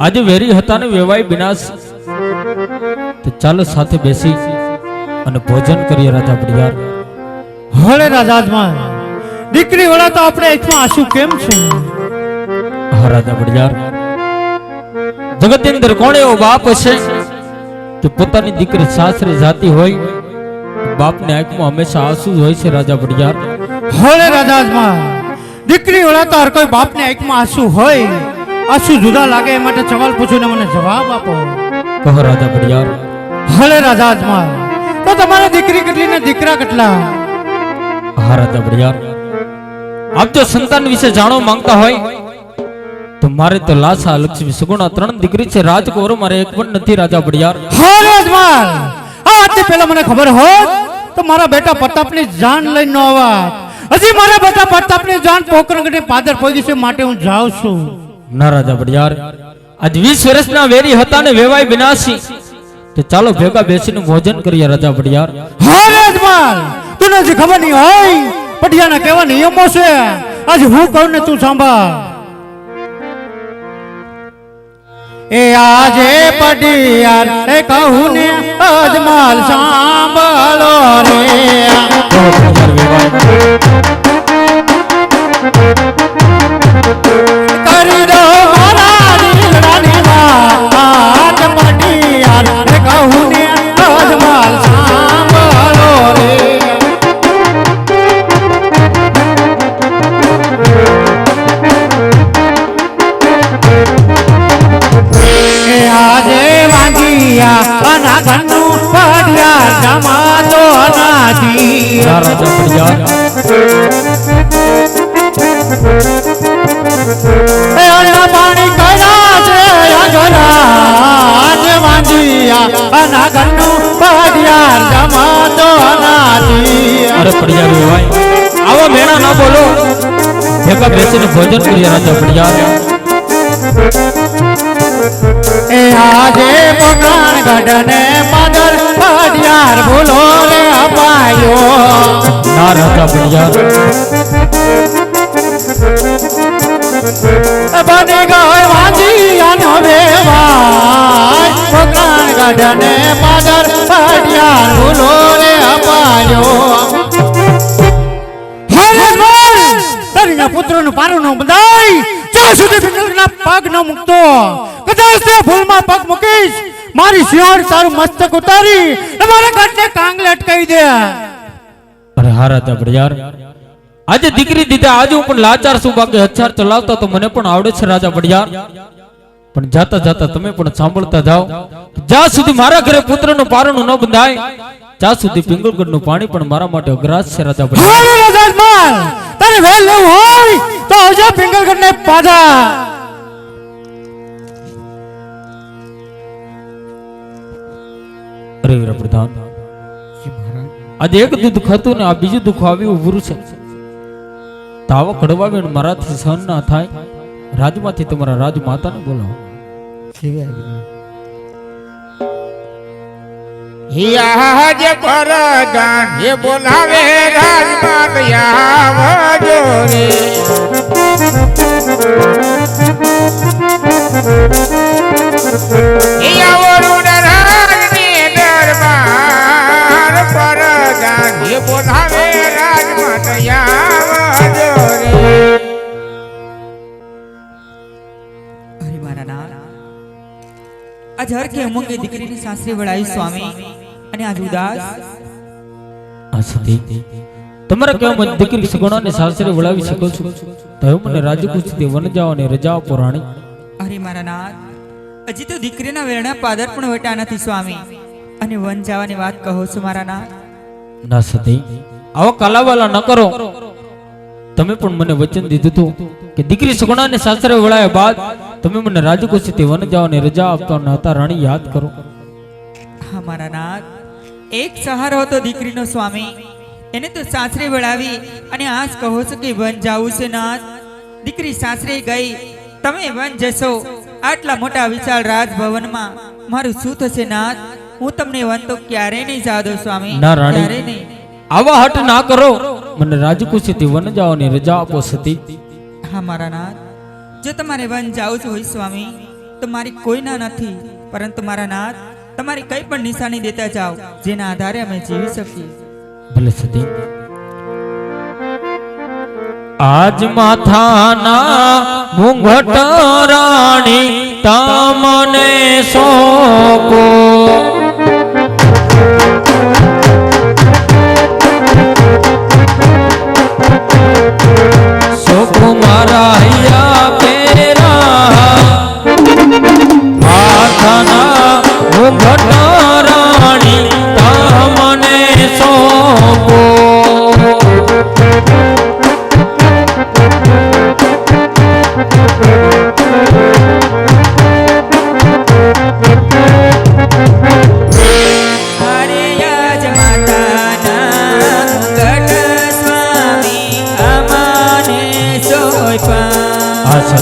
આજે વેરી હતા ને વેવાય વિનાશ તો ચાલો સાથે બેસી અને ભોજન કરીએ રાજા બડિયાર હળે રાજાજમાં દીકરી વળા તો આપણે એકમાં આંસુ કેમ છે? હા રાજા બડિયાર જગતની અંદર કોણ એવો બાપ હશે? કે પોતાની દીકરી સાસરે જાતી હોય બાપની આંખમાં હંમેશા આંસુ જ હોય છે રાજા બડિયાર હળે રાજાજમાં દીકરી વળા તો હર કોઈ બાપને આંખમાં આંસુ હોય. આંસુ જુદા લાગે એ માટે સવાલ પૂછીને મને જવાબ આપો. કહો રાજા ભડિયાર હલે રાજા અજમાલ તો તમારી દીકરી કેટલી ને દીકરા કેટલા? હા રાજા ભડિયાર આપ જો સંતાન વિશે જાણવા માંગતા હોય તો મારે તો લાસા લક્ષ્મી સુગુણા ત્રણ દીકરી છે રાજકુંવર મારે એક પણ નથી રાજા ભડિયાર હા રાજમાલ આ વાતની પહેલા મને ખબર હોત તો મારા બેટા પ્રતાપની જાન લઈને ન આવત. હજી મારા બેટા પ્રતાપની જાન પોકરણગઢે પાદર પહોંચી છે માટે હું જાઉં છું. ના રાજા બડિયાર આજ વીસ વર્ષના વેરી હતા ને વેવાય વિનાશી તો ચાલો ભેગા બેસીને ભોજન કરીએ રાજા બડિયાર હા રાજમાલ તને જે ખબર નહીં હોય? પટિયાના કેવા નિયમો છે? આજ હું કહું ને તું સાંભળ. એ આજે પટિયાર એ કહું ને અજમાલ સાંભળો રે રાજા એ પાણી કયા છે પડિયાર જમાતો અરે બડિયાર વેવાય આવા મેણા ના બોલો. ભેગા બેસીને ભોજન કરીએ રાજા બડિયાર એ આજે પગાર ગઢને પાદર પડિયાર ભૂલો રે અપાયો. ના રાજા બડિયાર બને ગયો આનો વેવાય. પોકાણ ગઢને પાદર પડિયાર ભૂલો રે અપાયો. પુત્રનું પારણું બધાય. જ્યાં સુધી પગ ન મૂકતો. કદાચ તે ભૂલમાં પગ મૂકીશ. મારી શિયાળ તારું મસ્તક ઉતારી મારા કાટને કાંગલે અટકાવી દે. અરે હારા રાજા યાર. આજે દીકરી દીધા આજે હું પણ લાચાર છું બાકી હથિયાર ચલાવતા તો મને પણ આવડે છે રાજા બડિયાર પણ જાતા જાતા તમે પણ સાંભળતા જાઓ જ્યાં સુધી મારા ઘરે પુત્રનું પારણું ન બંધાય ત્યાં સુધી પિંગલગઢનું પાણી પણ મારા માટે અગ્રાસ છે રાજા બડિયાર તારે વેલ લેવું હોય તો આવજો પિંગલગઢને આજે એક દુઃખ ખાતું ને આ બીજું દુઃખ આવી ઉભરું છે. તાવ કડવાવી મારાથી સહન ના થાય. રાજમાંથી તમારા રાજમાતાને બોલાવો. બોલાવે રાજમાત આવજો રે અરે મારા નાથ આજ હર કે અમુકે દીકરીની સાસરી વળાવી સ્વામી અને આજ ઉદાસ. આ તમારા કેવા મને દીકરી સગુણાને સાસરે વળાવી શકો છો? તો મને રાજકુચથી વન જાઓ અને રજા પુરાણી. અરે મારા નાથ હજી તો દીકરીના વેરણા પાદર પણ વટા નથી સ્વામી. અને વન જવાની વાત કહો છો મારા નાથ? ના સતી આવો કલાવાલા ન કરો. તમે પણ મને વચન દીધું હતું કે દીકરી સગુણાને સાસરે વળાયા બાદ તમે મને રાજકુચથી વન જાઓ અને રજા આપતા હતા રાણી યાદ કરો. હા મારા નાથ. એક સહારો હતો દીકરીનો સ્વામી. એને તો સાસરે વળાવી અને આજ કહો છો કે વન જાવું છે નાથ. દીકરી સાસરે ગઈ. તમે વન જશો. આટલા મોટા વિશાળ રાજભવનમાં મારું શું થશે નાથ? હું તમને વન તો ક્યારેય નહીં જવા દઉં સ્વામી. ના, રાણી. ક્યારેય નહીં. આવા હટ ના કરો. મને રાજકુશીથી વન જાઓ અને રજા આપો સતી. હા મારા નાથ. જો તમારે વન જાવું જ હોય સ્વામી, તો મારી કોઈના નથી, પરંતુ મારા નાથ તમારી કઈ પણ નિશાની દેતા જાઓ, જેના આધારે અમે જીવી શકીએ. ભલે સતી આજ માથાના મુંગટ રાણી તમને સોંપો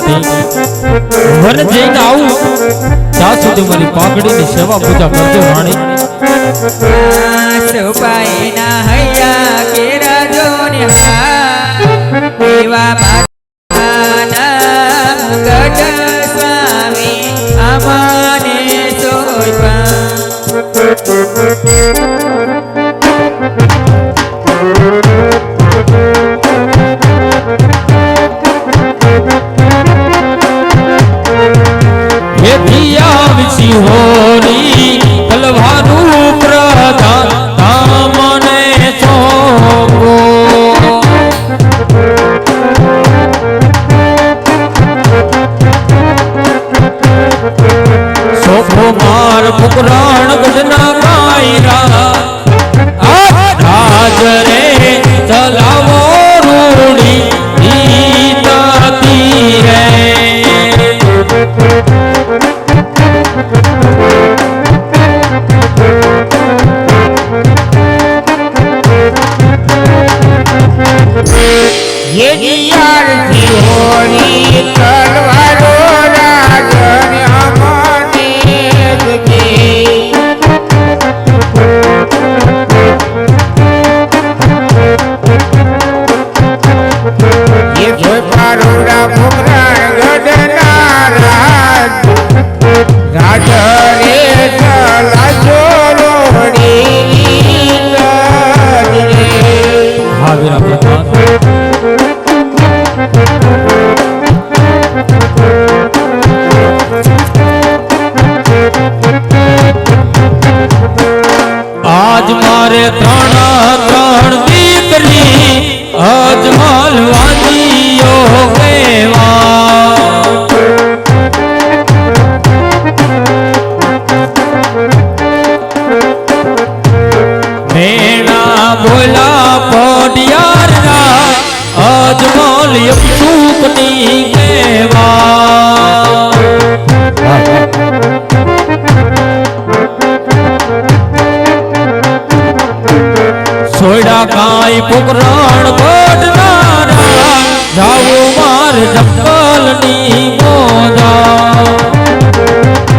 સતી વન જઈને આવું. ત્યાં સુધી મારી પાઘડીની સેવા પૂજા કરજો રાણી સુપાઈના હૈયા